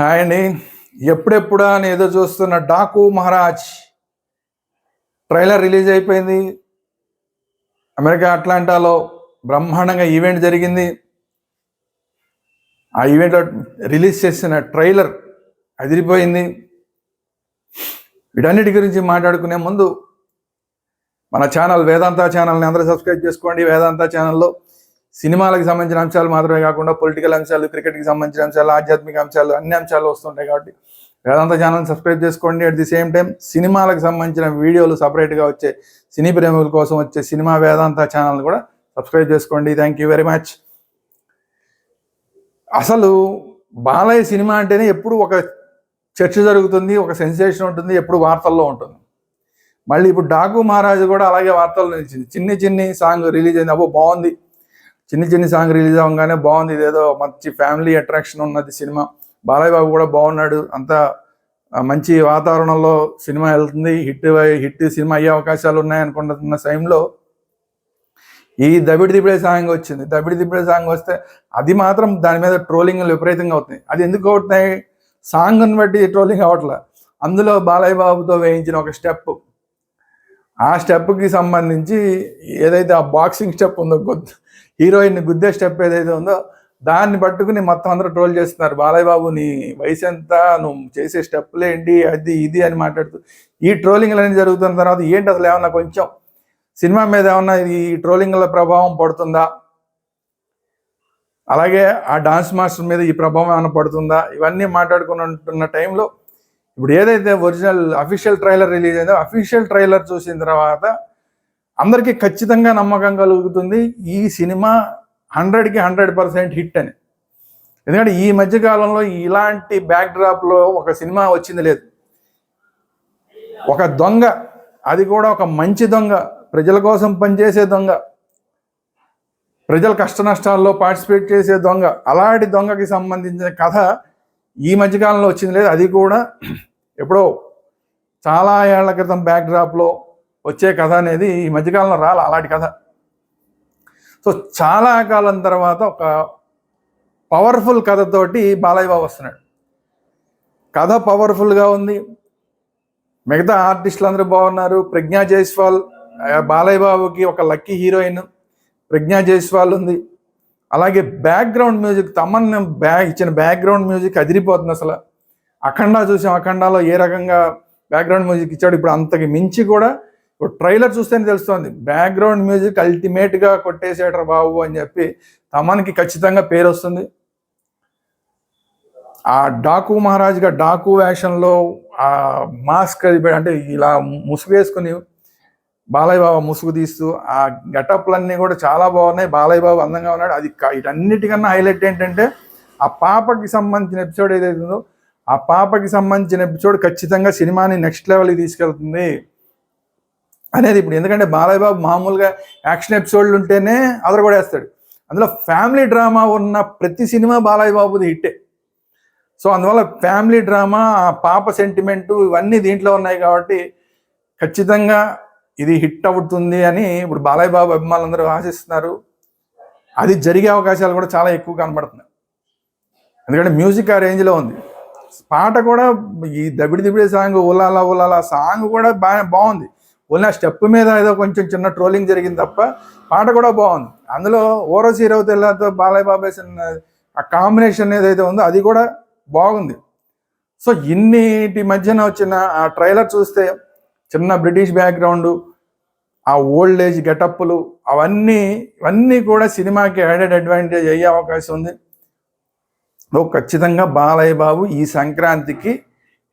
Hi అండి. ఎప్పుడెప్పుడా అని ఏదో చూస్తున్న డాకు మహారాజ్. ట్రైలర్ రిలీజ్ అయిపోయింది. అమెరికా అట్లాంటాలో బ్రహ్మాండంగా ఈవెంట్ జరిగింది. ఆ ఈవెంట్లో రిలీజ్ చేసిన ట్రైలర్ అదిరిపోయింది. వీటన్నిటి గురించి మాట్లాడుకునే ముందు మన ఛానల్ వేదాంత ఛానల్ని అందరూ సబ్స్క్రైబ్ చేసుకోండి. వేదాంత ఛానల్లో సినిమాలకు సంబంధించిన అంశాలు మాత్రమే కాకుండా పొలిటికల్ అంశాలు క్రికెట్కి సంబంధించిన అంశాలు ఆధ్యాత్మిక అంశాలు అన్ని అంశాలు వస్తుంటాయి కాబట్టి వేదాంత ఛానల్ సబ్స్క్రైబ్ చేసుకోండి. అట్ ది సేమ్ టైం సినిమాలకు సంబంధించిన వీడియోలు సపరేట్గా వచ్చే సినీ ప్రేమికుల కోసం వచ్చే సినిమా వేదాంత ఛానల్ కూడా సబ్స్క్రైబ్ చేసుకోండి. థ్యాంక్ యూ వెరీ మచ్ అసలు బాలయ్య సినిమా అంటేనే ఎప్పుడు ఒక చర్చ జరుగుతుంది ఒక సెన్సేషన్ ఉంటుంది ఎప్పుడు వార్తల్లో ఉంటుంది. మళ్ళీ ఇప్పుడు డాకు మహారాజు కూడా అలాగే వార్తల్లో నిలిచింది. చిన్ని చిన్ని సాంగ్ రిలీజ్ అయింది. అబ్బో బాగుంది. చిన్ని చిన్ని సాంగ్ రిలీజ్ అవ్వగానే బాగుంది. ఇదేదో మంచి ఫ్యామిలీ అట్రాక్షన్ ఉన్నది సినిమా. బాలయ్య బాబు కూడా బాగున్నాడు. అంతా మంచి వాతావరణంలో సినిమా వెళ్తుంది. హిట్ హిట్ సినిమా అయ్యే అవకాశాలు ఉన్నాయి అనుకుంటున్న టైంలో ఈ దబిడి దిబిడే సాంగ్ వచ్చింది. దబిడి దిబిడే సాంగ్ వస్తే అది మాత్రం దాని మీద ట్రోలింగ్ విపరీతంగా అవుతుంది అది ఎందుకు అవుతున్నాయి? సాంగ్ని బట్టి ట్రోలింగ్ అవ్వట్లే. అందులో బాలయ్య బాబుతో వేయించిన ఒక స్టెప్ ఆ స్టెప్కి సంబంధించి ఏదైతే ఆ బాక్సింగ్ స్టెప్ ఉందో గుద్ద హీరోయిన్ గుద్దే స్టెప్ ఏదైతే ఉందో దాన్ని పట్టుకుని మొత్తం అందరూ ట్రోల్ చేస్తున్నారు. బాలయ్య బాబు నీ వయసు ఎంత నువ్వు చేసే స్టెప్లేంటి అది ఇది అని మాట్లాడుతూ ఈ ట్రోలింగ్లు అనేది జరుగుతున్న తర్వాత ఏంటి అసలు ఏమన్నా కొంచెం? సినిమా మీద ఏమన్నా ఈ ట్రోలింగ్ల ప్రభావం పడుతుందా? అలాగే ఆ డాన్స్ మాస్టర్ మీద ఈ ప్రభావం ఏమైనా పడుతుందా? ఇవన్నీ మాట్లాడుకుని ఉంటున్న టైంలో ఇప్పుడు ఏదైతే ఒరిజినల్ అఫీషియల్ ట్రైలర్ రిలీజ్ అయిందో అఫీషియల్ ట్రైలర్ చూసిన తర్వాత అందరికీ ఖచ్చితంగా నమ్మకం కలుగుతుంది. ఈ సినిమా హండ్రెడ్కి హండ్రెడ్ పర్సెంట్ హిట్ అని. ఎందుకంటే ఈ మధ్యకాలంలో ఇలాంటి బ్యాక్ డ్రాప్లో ఒక సినిమా వచ్చింది లేదు. ఒక దొంగ అది కూడా ఒక మంచి దొంగ ప్రజల కోసం పనిచేసే దొంగ ప్రజల కష్ట నష్టాల్లో పార్టిసిపేట్ చేసే దొంగ అలాంటి దొంగకి సంబంధించిన కథ ఈ మధ్యకాలంలో వచ్చింది లేదు. అది కూడా ఎప్పుడో చాలా ఏళ్ళ క్రితం బ్యాక్ డ్రాప్లో వచ్చే కథ అనేది ఈ మధ్యకాలంలో రాల అలాంటి కథ. సో చాలా కాలం తర్వాత ఒక పవర్ఫుల్ కథతోటి బాలయ్య బాబు వస్తున్నాడు. కథ పవర్ఫుల్గా ఉంది. మిగతా ఆర్టిస్టులు అందరూ బాగున్నారు. ప్రజ్ఞా జైస్వాల్ బాలయ్య బాబుకి ఒక లక్కీ హీరోయిన్ ప్రజ్ఞా జైస్వాల్ ఉంది. అలాగే బ్యాక్గ్రౌండ్ మ్యూజిక్ తమన్ బ్యాగ్ ఇచ్చిన బ్యాక్గ్రౌండ్ మ్యూజిక్ అదిరిపోతుంది అసలు. అఖండ చూసాం అఖండాలో ఏ రకంగా బ్యాక్గ్రౌండ్ మ్యూజిక్ ఇచ్చాడు ఇప్పుడు అంతకి మించి కూడా ఇప్పుడు ట్రైలర్ చూస్తేనే తెలుస్తుంది. బ్యాక్గ్రౌండ్ మ్యూజిక్ అల్టిమేట్గా కొట్టేసేటర్ బాబు అని చెప్పి తమన్కి ఖచ్చితంగా పేరు వస్తుంది. ఆ డాకు మహారాజ్గా డాకు వేషంలో ఆ మాస్క్ అంటే ఇలా ముసుగు వేసుకుని బాలయ్య బాబు ముసుగు తీస్తూ ఆ గెటప్లన్నీ కూడా చాలా బాగున్నాయి. బాలయ్య బాబు అందంగా ఉన్నాడు. అది ఇటన్నిటికన్నా హైలైట్ ఏంటంటే ఆ పాపకి సంబంధించిన ఎపిసోడ్ ఏదైతే ఉందో ఆ పాపకి సంబంధించిన ఎపిసోడ్ ఖచ్చితంగా సినిమాని నెక్స్ట్ లెవెల్కి తీసుకెళ్తుంది అనేది ఇప్పుడు. ఎందుకంటే బాలయ్య బాబు మామూలుగా యాక్షన్ ఎపిసోడ్లు ఉంటేనే అదరగొడేస్తాడు. అందులో ఫ్యామిలీ డ్రామా ఉన్న ప్రతి సినిమా బాలయ్య బాబుది హిట్టే. సో అందువల్ల ఫ్యామిలీ డ్రామా ఆ పాప సెంటిమెంటు ఇవన్నీ దీంట్లో ఉన్నాయి కాబట్టి ఖచ్చితంగా ఇది హిట్ అవుతుంది అని ఇప్పుడు బాలయ్య బాబు అభిమానులందరూ ఆశిస్తున్నారు. అది జరిగే అవకాశాలు కూడా చాలా ఎక్కువ కనబడుతున్నాయి. ఎందుకంటే మ్యూజిక్ ఆ రేంజ్లో ఉంది. పాట కూడా ఈ దబిడి దిబిడి సాంగ్ ఉలాలా ఉలాలా సాంగ్ కూడా బాగా బాగుంది. ఓన్లీ ఆ స్టెప్ మీద ఏదో కొంచెం చిన్న ట్రోలింగ్ జరిగింది తప్ప పాట కూడా బాగుంది. అందులో ఓరసి తెల్లతో బాలయ్య బాబు వేసిన ఆ కాంబినేషన్ ఏదైతే ఉందో అది కూడా బాగుంది. సో ఇన్నిటి మధ్యన వచ్చిన ఆ ట్రైలర్ చూస్తే చిన్న బ్రిటిష్ బ్యాక్గ్రౌండ్ ఆ ఓల్డ్ ఏజ్ గెటప్లు అవన్నీ ఇవన్నీ కూడా సినిమాకి యాడెడ్ అడ్వాంటేజ్ అయ్యే అవకాశం ఉంది. ఓ ఖచ్చితంగా బాలయ్య బాబు ఈ సంక్రాంతికి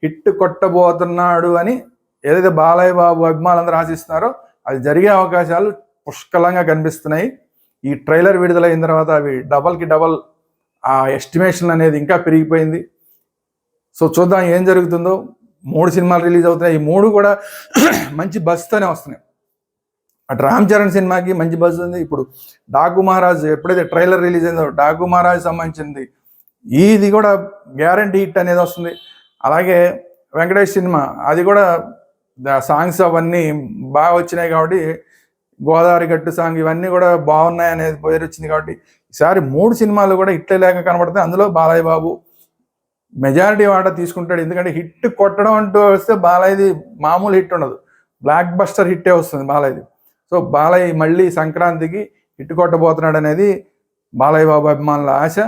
హిట్ కొట్టబోతున్నాడు అని ఏదైతే బాలయ్య బాబు అభిమానులందరూ ఆశిస్తున్నారో అది జరిగే అవకాశాలు పుష్కలంగా కనిపిస్తున్నాయి. ఈ ట్రైలర్ విడుదలైన తర్వాత అవి డబల్కి డబల్ ఆ ఎస్టిమేషన్ అనేది ఇంకా పెరిగిపోయింది. సో చూద్దాం ఏం జరుగుతుందో. మూడు సినిమాలు రిలీజ్ అవుతున్నాయి. ఈ మూడు కూడా మంచి బస్తోనే వస్తున్నాయి. అటు రామ్ చరణ్ సినిమాకి మంచి బజ్ ఉంది. ఇప్పుడు డాకు మహారాజ్ ఎప్పుడైతే ట్రైలర్ రిలీజ్ అయిందో డాకు మహారాజ్ సంబంధించింది ఇది కూడా గ్యారంటీ హిట్ అనేది వస్తుంది. అలాగే వెంకటేష్ సినిమా అది కూడా సాంగ్స్ అవన్నీ బాగా వచ్చినాయి కాబట్టి గోదావరి గట్టు సాంగ్ ఇవన్నీ కూడా బాగున్నాయి అనేది పేరు వచ్చింది కాబట్టి ఈసారి మూడు సినిమాలు కూడా ఇట్లే లేక కనబడతాయి. అందులో బాలయ్య బాబు మెజారిటీ వాటా తీసుకుంటాడు. ఎందుకంటే హిట్ కొట్టడం అంటూ వస్తే బాలయ్యది మామూలు హిట్ ఉండదు. బ్లాక్ బస్టర్ హిట్టే వస్తుంది బాలయ్యది. సో బాలయ్య మళ్ళీ సంక్రాంతికి హిట్ కొట్టబోతున్నాడు అనేది బాలయ్య బాబు అభిమానుల ఆశ.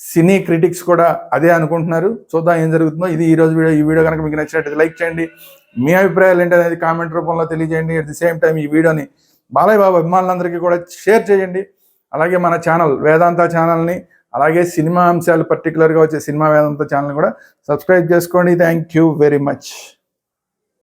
సినీ క్రిటిక్స్ కూడా అదే అనుకుంటున్నారు. చూద్దాం ఏం జరుగుతుందో. ఇది ఈ రోజు వీడియో. ఈ వీడియో కనుక మీకు నచ్చినట్టు లైక్ చేయండి. మీ అభిప్రాయాలు ఏంటి అనేది కామెంట్ రూపంలో తెలియజేయండి. అట్ ది సేమ్ టైం ఈ వీడియోని బాలయ్య బాబు అభిమానులందరికీ కూడా షేర్ చేయండి. అలాగే మన ఛానల్ వేదాంత ఛానల్ని అలాగే సినిమా అంశాలు పర్టికులర్గా వచ్చే సినిమా వేదంత ఛానల్ కూడా సబ్స్క్రైబ్ చేసుకోండి. Thank you very much